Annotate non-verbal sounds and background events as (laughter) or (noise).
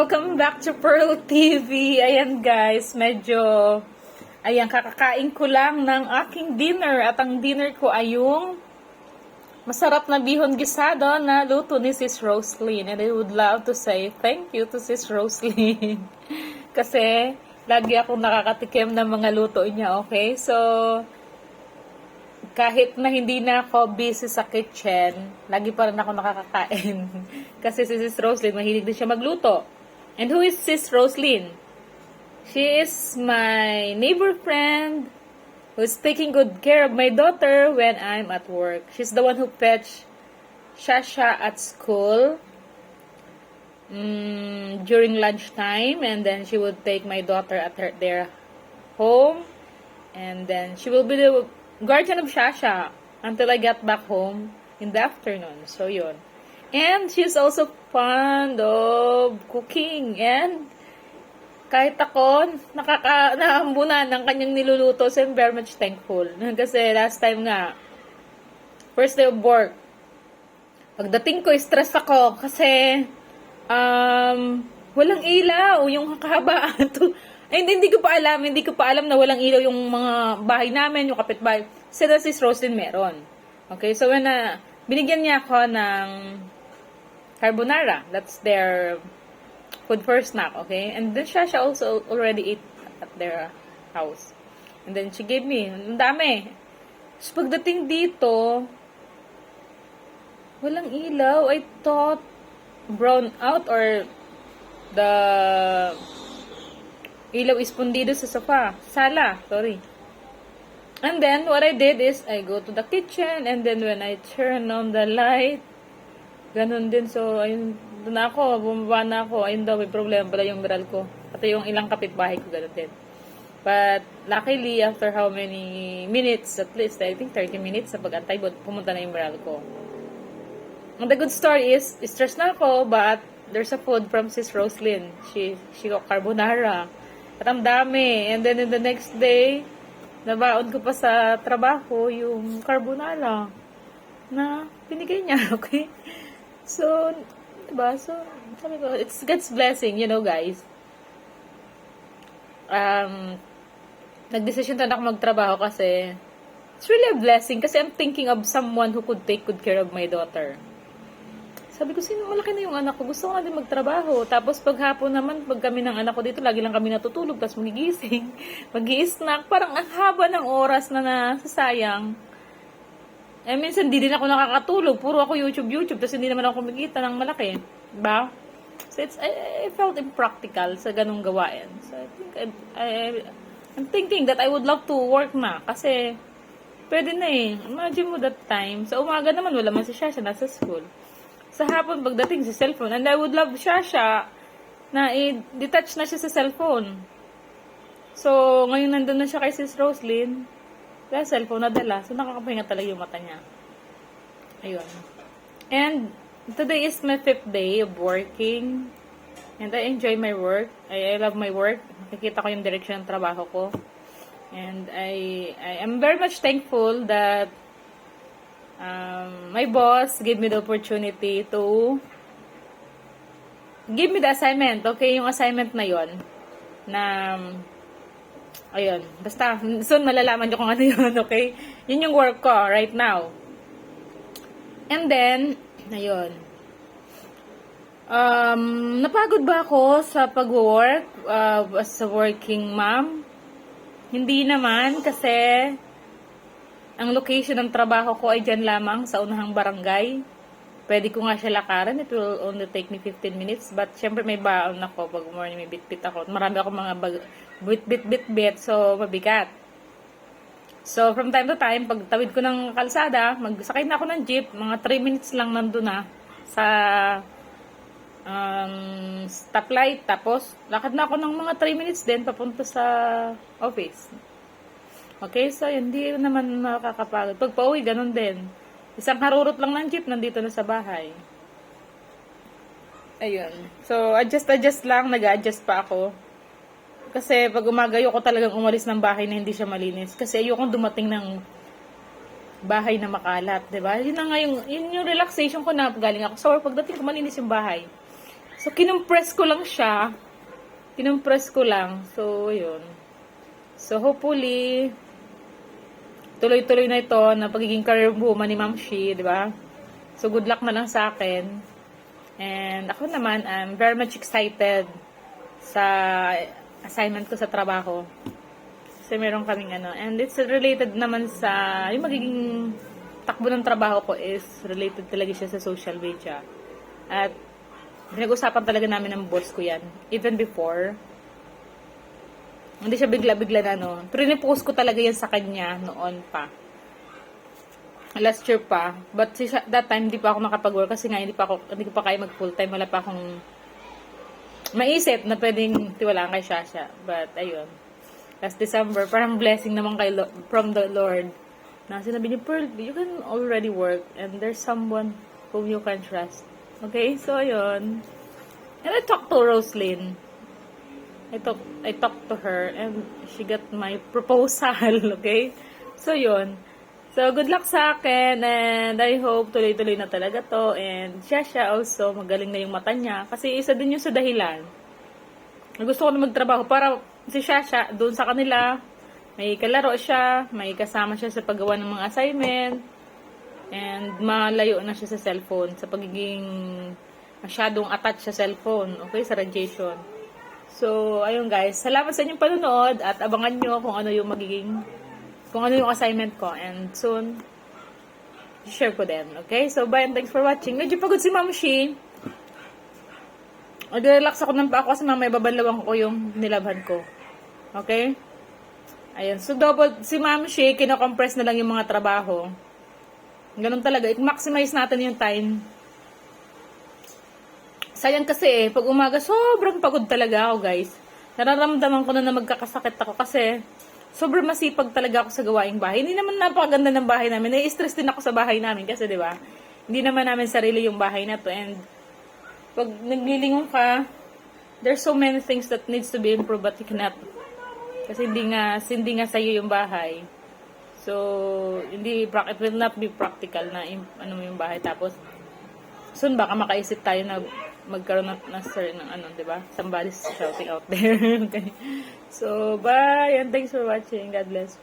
Welcome back to Pearl TV. Ayan guys, medyo ayan kakakain ko lang ng aking dinner at ang dinner ko ay yung masarap na bihon gisado na luto ni Sis Roslyn. And I would love to say thank you to Sis Roslyn. (laughs) Kasi lagi akong nakakatikim ng mga luto niya, okay? So, kahit na hindi na ako busy sa kitchen, lagi pa rin ako nakakakain. (laughs) Kasi si Sis Roslyn, mahilig din siya magluto. And who is Sis Roslyn? She is my neighbor friend who's taking good care of my daughter when I'm at work. She's the one who fetch Shasha at school mm, during lunchtime, and then she would take my daughter at her their home, and then she will be the guardian of Shasha until I get back home in the afternoon. So yun. And she's also fond of cooking and kahit ako, nakaka, naambunan ng kanyang niluluto, so I'm very much thankful. (laughs) Kasi last time nga, first day of work, pagdating ko, stress ako kasi um, walang ilaw, yung kahabaan. (laughs) Ay, hindi, ko pa alam, hindi ko pa alam na walang ilaw yung mga bahay namin, yung kapitbahay. Sila si Roslyn meron. Okay, so when na, binigyan niya ako ng carbonara. That's their food for snack, okay? And then Shasha also already ate at their house. And then she gave me, ang dami. So pagdating dito, walang ilaw. I thought brown out or the ilaw is pundido sa sofa. Sala, sorry. And then, what I did is, I go to the kitchen, and then when I turn on the light, ganun din. So, ayun, doon na ako, bumaba na ako. Ayun daw, may problema pala yung miral ko. Pati yung ilang kapitbahay ko, ganun din. But, luckily, after how many minutes, at least, I think 30 minutes sa pag-antay, pumunta na yung miral ko. And the good story is, stress na ako, but there's a food from Sis Roslyn. She, she got carbonara. At ang dami. And then in the next day, nabaon ko pa sa trabaho yung carbonara na binigay niya, (laughs) okay? So, diba? So, sabi ko, it's God's blessing, you know, guys. Um, nagdesisyon na ako magtrabaho kasi it's really a blessing kasi I'm thinking of someone who could take good care of my daughter. Sabi ko, sino malaki na yung anak ko? Gusto ko nga din magtrabaho. Tapos paghapon naman, pag kami ng anak ko dito, lagi lang kami natutulog, tapos magigising, (laughs) mag snack Parang ang haba ng oras na nasasayang. Eh, minsan di din ako nakakatulog. Puro ako YouTube, YouTube. Tapos hindi naman ako kumikita ng malaki. Diba? So, it's, I, I felt impractical sa ganong gawain. So, I think, I, I, I'm thinking that I would love to work na. Kasi, pwede na eh. Imagine mo that time. Sa umaga naman, wala man si Shasha, nasa school. Sa hapon, pagdating sa cellphone. And I would love Shasha na i-detach na siya sa cellphone. So, ngayon nandun na siya kay Sis Roslyn. Kaya cellphone na. So, nakakapahinga talaga yung mata niya. Ayun. And, today is my fifth day of working. And I enjoy my work. I, I love my work. Nakikita ko yung direction ng trabaho ko. And I, I am very much thankful that um, my boss gave me the opportunity to give me the assignment. Okay, yung assignment na yon na ayun, basta soon malalaman nyo kung ano yun, okay? Yun yung work ko right now. And then, ayun. Um, napagod ba ako sa pag-work uh, as a working mom? Hindi naman kasi ang location ng trabaho ko ay dyan lamang sa unahang barangay. Pwede ko nga siya lakaran. It will only take me 15 minutes. But syempre may baon ako. Pag morning may bit-bit ako. Marami ako mga bit-bit-bit-bit. So mabigat. So from time to time, pag tawid ko ng kalsada, magsakay na ako ng jeep. Mga 3 minutes lang nandun na sa um, stoplight. Tapos lakad na ako ng mga 3 minutes din papunta sa office. Okay, so hindi naman nakakapagod. Pag pauwi, ganun din. Isang harurot lang ng jeep, nandito na sa bahay. Ayun. So, adjust-adjust lang, nag-adjust pa ako. Kasi pag umaga, ayoko talagang umalis ng bahay na hindi siya malinis. Kasi ayoko dumating ng bahay na makalat, ba? Yun na nga yung, yun yung relaxation ko na galing ako work. Pagdating ko, malinis yung bahay. So, kinumpress ko lang siya. Kinumpress ko lang. So, yun. So, hopefully, tuloy-tuloy na ito na pagiging career woman ni Ma'am Shi, di ba? So, good luck na lang sa akin. And ako naman, I'm very much excited sa assignment ko sa trabaho. Kasi meron kaming ano. And it's related naman sa, yung magiging takbo ng trabaho ko is related talaga siya sa social media. At pinag-usapan talaga namin ng boss ko yan. Even before. Hindi siya bigla-bigla na ano. Pero nipost ko talaga yan sa kanya noon pa. Last year pa. But si that time, hindi pa ako makapag-work kasi nga hindi pa ako, hindi ko pa kaya mag full time. Wala pa akong maisip na pwedeng tiwalaan kay Shasha. But, ayun. Last December, parang blessing naman kay Lo- from the Lord. Na sinabi niya, Pearl, you can already work and there's someone whom you can trust. Okay? So, ayun. And I talked to Roslyn. I talk I talked to her and she got my proposal, (laughs) okay? So, yun. So, good luck sa akin and I hope tuloy-tuloy na talaga to and siya siya also magaling na yung mata niya kasi isa din yung sa dahilan. Gusto ko na magtrabaho para si Shasha doon sa kanila may kalaro siya, may kasama siya sa paggawa ng mga assignment and malayo na siya sa cellphone sa pagiging masyadong attached sa cellphone, okay, sa radiation. So, ayun guys. Salamat sa inyong panonood at abangan nyo kung ano yung magiging, kung ano yung assignment ko. And soon, share ko din. Okay? So, bye and thanks for watching. Medyo pagod si Ma'am Shi. Mag-relax ako ng pa ako kasi mamaya babalawang ko yung nilabhan ko. Okay? Ayun. So, double, si Ma'am Shi, kinocompress na lang yung mga trabaho. Ganun talaga. I-maximize natin yung time. Sayang kasi eh, pag umaga, sobrang pagod talaga ako, guys. Nararamdaman ko na na magkakasakit ako kasi sobrang masipag talaga ako sa gawaing bahay. Hindi naman napakaganda ng bahay namin. Nai-stress din ako sa bahay namin kasi, di ba? Hindi naman namin sarili yung bahay na to. And pag naglilingon ka, there's so many things that needs to be improved but you cannot. Kasi hindi nga, hindi nga sa'yo yung bahay. So, hindi, it will not be practical na ano mo yung bahay. Tapos, soon baka makaisip tayo na magkaroon na sir ng ano, di ba? Somebody's shouting out there. (laughs) okay. So, bye and thanks for watching. God bless.